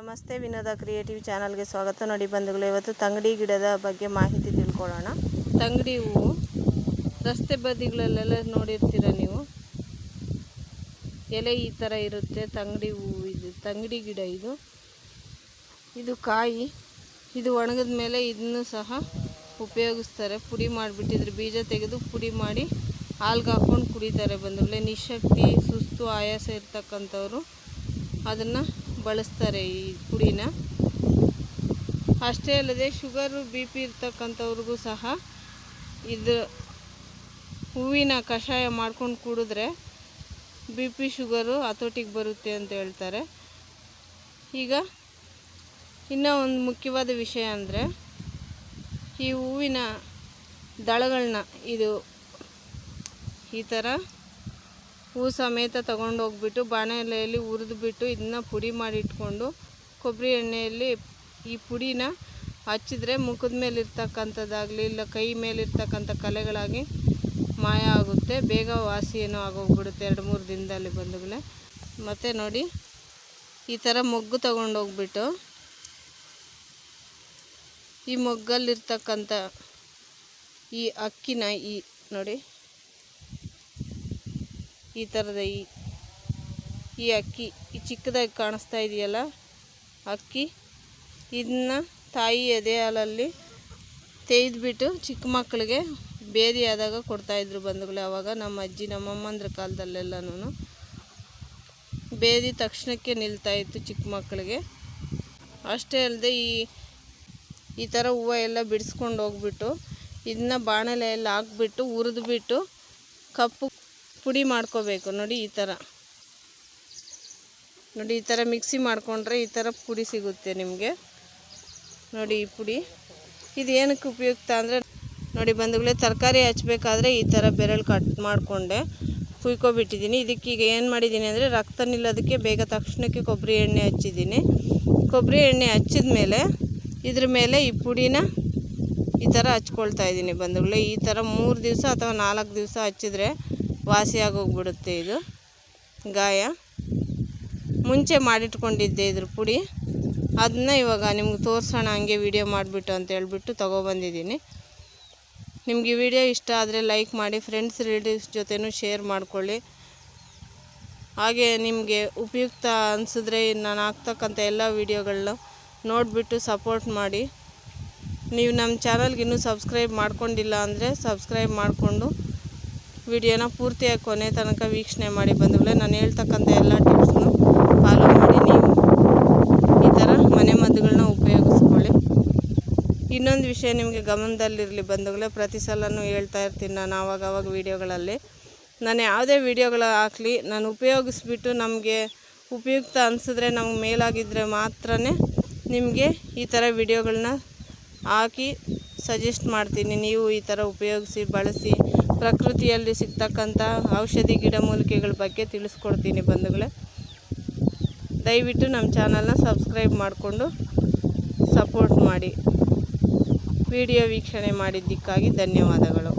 ನಮಸ್ತೆ, ವಿನೋದ ಕ್ರಿಯೇಟಿವ್ ಚಾನಲ್ಗೆ ಸ್ವಾಗತ. ನೋಡಿ ಬಂಧುಗಳು, ಇವತ್ತು ತಂಗಡಿ ಗಿಡದ ಬಗ್ಗೆ ಮಾಹಿತಿ ತಿಳ್ಕೊಳ್ಳೋಣ. ತಂಗಡಿ ಹೂವು, ರಸ್ತೆ ಬದಿಗಳಲ್ಲೆಲ್ಲ ನೋಡಿರ್ತೀರ ನೀವು? ಎಲೆ ಈ ಥರ ಇರುತ್ತೆ, ತಂಗಡಿ ಹೂವು ಇದು, ತಂಗಡಿ ಗಿಡ ಇದು. ಇದು ಕಾಯಿ, ಇದು ಒಣಗಿದ ಮೇಲೆ ಇದನ್ನು ಸಹ ಉಪಯೋಗಿಸ್ತಾರೆ. ಪುಡಿ ಮಾಡಿಬಿಟ್ಟಿದ್ರೆ, ಬೀಜ ತೆಗೆದು ಪುಡಿ ಮಾಡಿ ಹಾಲ್ಗೆ ಹಾಕ್ಕೊಂಡು ಕುಡಿತಾರೆ ಬಂಧುಗಳೇ. ನಿಶಕ್ತಿ, ಸುಸ್ತು, ಆಯಾಸ ಇರ್ತಕ್ಕಂಥವ್ರು ಅದನ್ನು ಬಳಸ್ತಾರೆ ಈ ಪುಡಿನ. ಅಷ್ಟೇ ಅಲ್ಲದೆ ಶುಗರು, ಬಿ ಪಿ ಇರ್ತಕ್ಕಂಥವ್ರಿಗೂ ಸಹ ಇದು ಹೂವಿನ ಕಷಾಯ ಮಾಡ್ಕೊಂಡು ಕುಡಿದ್ರೆ ಬಿ ಪಿ ಶುಗರು ಹತೋಟಿಗೆ ಬರುತ್ತೆ ಅಂತ ಹೇಳ್ತಾರೆ. ಈಗ ಇನ್ನೂ ಒಂದು ಮುಖ್ಯವಾದ ವಿಷಯ ಅಂದರೆ ಈ ಹೂವಿನ ದಳಗಳನ್ನ ಇದು ಈ ಥರ ಹೂ ಸಮೇತ ತೊಗೊಂಡು ಹೋಗ್ಬಿಟ್ಟು ಬಾಣಲೆಯಲ್ಲಿ ಹುರಿದ್ಬಿಟ್ಟು ಇದನ್ನ ಪುಡಿ ಮಾಡಿ ಇಟ್ಕೊಂಡು ಕೊಬ್ಬರಿ ಎಣ್ಣೆಯಲ್ಲಿ ಈ ಪುಡಿನ ಹಚ್ಚಿದ್ರೆ ಮುಖದ ಮೇಲೆ ಇರ್ತಕ್ಕಂಥದ್ದಾಗಲಿ ಇಲ್ಲ ಕೈ ಮೇಲೆ ಇರ್ತಕ್ಕಂಥ ಕಲೆಗಳಾಗಿ ಮಾಯ ಆಗುತ್ತೆ. ಬೇಗ ವಾಸಿ ಏನೋ ಆಗೋಗ್ಬಿಡುತ್ತೆ ಎರಡು ಮೂರು ದಿನದಲ್ಲಿ ಬಂಧುಗಳೇ ಮತ್ತು ನೋಡಿ, ಈ ಥರ ಮೊಗ್ಗು ತಗೊಂಡೋಗ್ಬಿಟ್ಟು ಈ ಮೊಗ್ಗಲ್ಲಿರ್ತಕ್ಕಂಥ ಈ ಅಕ್ಕಿನ ಈ ನೋಡಿ ಈ ಥರದ ಈ ಅಕ್ಕಿ, ಈ ಚಿಕ್ಕದಾಗಿ ಕಾಣಿಸ್ತಾ ಇದೆಯಲ್ಲ, ಅಕ್ಕಿ. ಇದನ್ನ ತಾಯಿ ಎದೆ ಹಾಲಲ್ಲಿ ತೆಗೆದುಬಿಟ್ಟು ಚಿಕ್ಕ ಮಕ್ಕಳಿಗೆ ಬೇದಿ ಆದಾಗ ಕೊಡ್ತಾಯಿದ್ರು ಬಂಧುಗಳು ಆವಾಗ ನಮ್ಮ ಅಜ್ಜಿ, ನಮ್ಮಮ್ಮಂದ್ರ ಕಾಲದಲ್ಲೆಲ್ಲನೂ ಬೇದಿ ತಕ್ಷಣಕ್ಕೆ ನಿಲ್ತಾಯಿತ್ತು ಚಿಕ್ಕ ಮಕ್ಕಳಿಗೆ. ಅಷ್ಟೇ ಅಲ್ಲದೆ ಈ ಈ ಥರ ಹೂವು ಎಲ್ಲ ಬಿಡಿಸ್ಕೊಂಡು ಹೋಗ್ಬಿಟ್ಟು, ಇದನ್ನ ಬಾಣಲೆಯಲ್ಲಿ ಹಾಕ್ಬಿಟ್ಟು, ಹುರಿದ್ಬಿಟ್ಟು, ಕಪ್ಪು ಪುಡಿ ಮಾಡ್ಕೋಬೇಕು. ನೋಡಿ, ಈ ಥರ. ನೋಡಿ, ಈ ಥರ ಮಿಕ್ಸಿ ಮಾಡಿಕೊಂಡ್ರೆ ಈ ಥರ ಪುಡಿ ಸಿಗುತ್ತೆ ನಿಮಗೆ. ನೋಡಿ, ಈ ಪುಡಿ. ಇದು ಏನಕ್ಕೆ ಉಪಯುಕ್ತ ಅಂದರೆ, ನೋಡಿ ಬಂಧುಗಳೇ ತರಕಾರಿ ಹಚ್ಬೇಕಾದ್ರೆ ಈ ಥರ ಬೆರಳು ಕಟ್ ಮಾಡಿಕೊಂಡೆ. ಕುಯ್ಕೊಬಿಟ್ಟಿದ್ದೀನಿ. ಇದಕ್ಕೀಗ ಏನು ಮಾಡಿದ್ದೀನಿ ಅಂದರೆ ರಕ್ತ ನಿಲ್ಲೋದಕ್ಕೆ ಬೇಗ ತಕ್ಷಣಕ್ಕೆ ಕೊಬ್ಬರಿ ಎಣ್ಣೆ ಹಚ್ಚಿದ್ದೀನಿ. ಕೊಬ್ಬರಿ ಎಣ್ಣೆ ಹಚ್ಚಿದ ಮೇಲೆ ಇದ್ರ ಮೇಲೆ ಈ ಪುಡಿನ ಈ ಥರ ಹಚ್ಕೊಳ್ತಾ ಇದ್ದೀನಿ ಬಂಧುಗಳೇ ಈ ಥರ ಮೂರು ದಿವಸ ಅಥವಾ ನಾಲ್ಕು ದಿವಸ ಹಚ್ಚಿದ್ರೆ ವಾಸಿಯಾಗೋಗ್ಬಿಡುತ್ತೆ ಇದು. ಗಾಯ. ಮುಂಚೆ ಮಾಡಿಟ್ಕೊಂಡಿದ್ದೆ ಇದ್ರ ಪುಡಿ. ಅದನ್ನ ಇವಾಗ ನಿಮ್ಗೆ ತೋರಿಸೋಣ, ಹಂಗೆ ವಿಡಿಯೋ ಮಾಡಿಬಿಟ್ಟು ಅಂತ ಹೇಳ್ಬಿಟ್ಟು ತೊಗೊಬಂದಿದ್ದೀನಿ. ನಿಮಗೆ ವಿಡಿಯೋ ಇಷ್ಟ ಆದರೆ ಲೈಕ್ ಮಾಡಿ, ಫ್ರೆಂಡ್ಸ್, ರಿಲೇಟಿವ್ಸ್ ಜೊತೆನೂ ಶೇರ್ ಮಾಡಿಕೊಳ್ಳಿ. ಹಾಗೆ ನಿಮಗೆ ಉಪಯುಕ್ತ ಅನಿಸಿದ್ರೆ ನಾನು ಹಾಕ್ತಕ್ಕಂಥ ಎಲ್ಲ ವೀಡಿಯೋಗಳನ್ನ ನೋಡಿಬಿಟ್ಟು ಸಪೋರ್ಟ್ ಮಾಡಿ. ನೀವು ನಮ್ಮ ಚಾನಲ್ಗೆ ಇನ್ನೂ ಸಬ್ಸ್ಕ್ರೈಬ್ ಮಾಡ್ಕೊಂಡಿಲ್ಲ ಅಂದರೆ ಸಬ್ಸ್ಕ್ರೈಬ್ ಮಾಡಿಕೊಂಡು. ವಿಡಿಯೋನ ಪೂರ್ತಿಯಾಗಿ ಕೊನೆ ತನಕ ವೀಕ್ಷಣೆ ಮಾಡಿ ಬಂಧುಗಳೇ, ನಾನು ಹೇಳ್ತಕ್ಕಂಥ ಎಲ್ಲ ಟಿಪ್ಸ್ನು ಫಾಲೋ ಮಾಡಿ ನೀವು ಈ ಥರ ಮನೆ ಮದ್ದುಗಳನ್ನ ಉಪಯೋಗಿಸ್ಕೊಳ್ಳಿ. ಇನ್ನೊಂದು ವಿಷಯ ನಿಮಗೆ ಗಮನದಲ್ಲಿರಲಿ ಬಂಧುಗಳೇ, ಪ್ರತಿ ಸಲನೂ ಹೇಳ್ತಾ ಇರ್ತೀನಿ ನಾನು ಆವಾಗ ಆವಾಗ ವೀಡಿಯೋಗಳಲ್ಲಿ. ನಾನು ಯಾವುದೇ ವೀಡಿಯೋಗಳು ಹಾಕಲಿ, ನಾನು ಉಪಯೋಗಿಸ್ಬಿಟ್ಟು ನಮಗೆ ಉಪಯುಕ್ತ ಅನಿಸಿದ್ರೆ, ನಮ್ಗೆ ಮೇಲಾಗಿದ್ದರೆ ಮಾತ್ರ ನಿಮಗೆ ಈ ಥರ ವಿಡಿಯೋಗಳನ್ನ ಹಾಕಿ ಸಜೆಸ್ಟ್ ಮಾಡ್ತೀನಿ. ನೀವು ಈ ಥರ ಉಪಯೋಗಿಸಿ, ಬಳಸಿ ಪ್ರಕೃತಿಯಲ್ಲಿ ಸಿಗ್ತಕ್ಕಂಥ ಔಷಧಿ ಗಿಡಮೂಲಿಕೆಗಳ ಬಗ್ಗೆ ತಿಳಿಸ್ಕೊಡ್ತೀನಿ ಬಂಧುಗಳೇ. ದಯವಿಟ್ಟು ನಮ್ಮ ಚಾನಲ್ನ ಸಬ್ಸ್ಕ್ರೈಬ್ ಮಾಡಿಕೊಂಡು ಸಪೋರ್ಟ್ ಮಾಡಿ. ವಿಡಿಯೋ ವೀಕ್ಷಣೆ ಮಾಡಿದ್ದಕ್ಕಾಗಿ ಧನ್ಯವಾದಗಳು.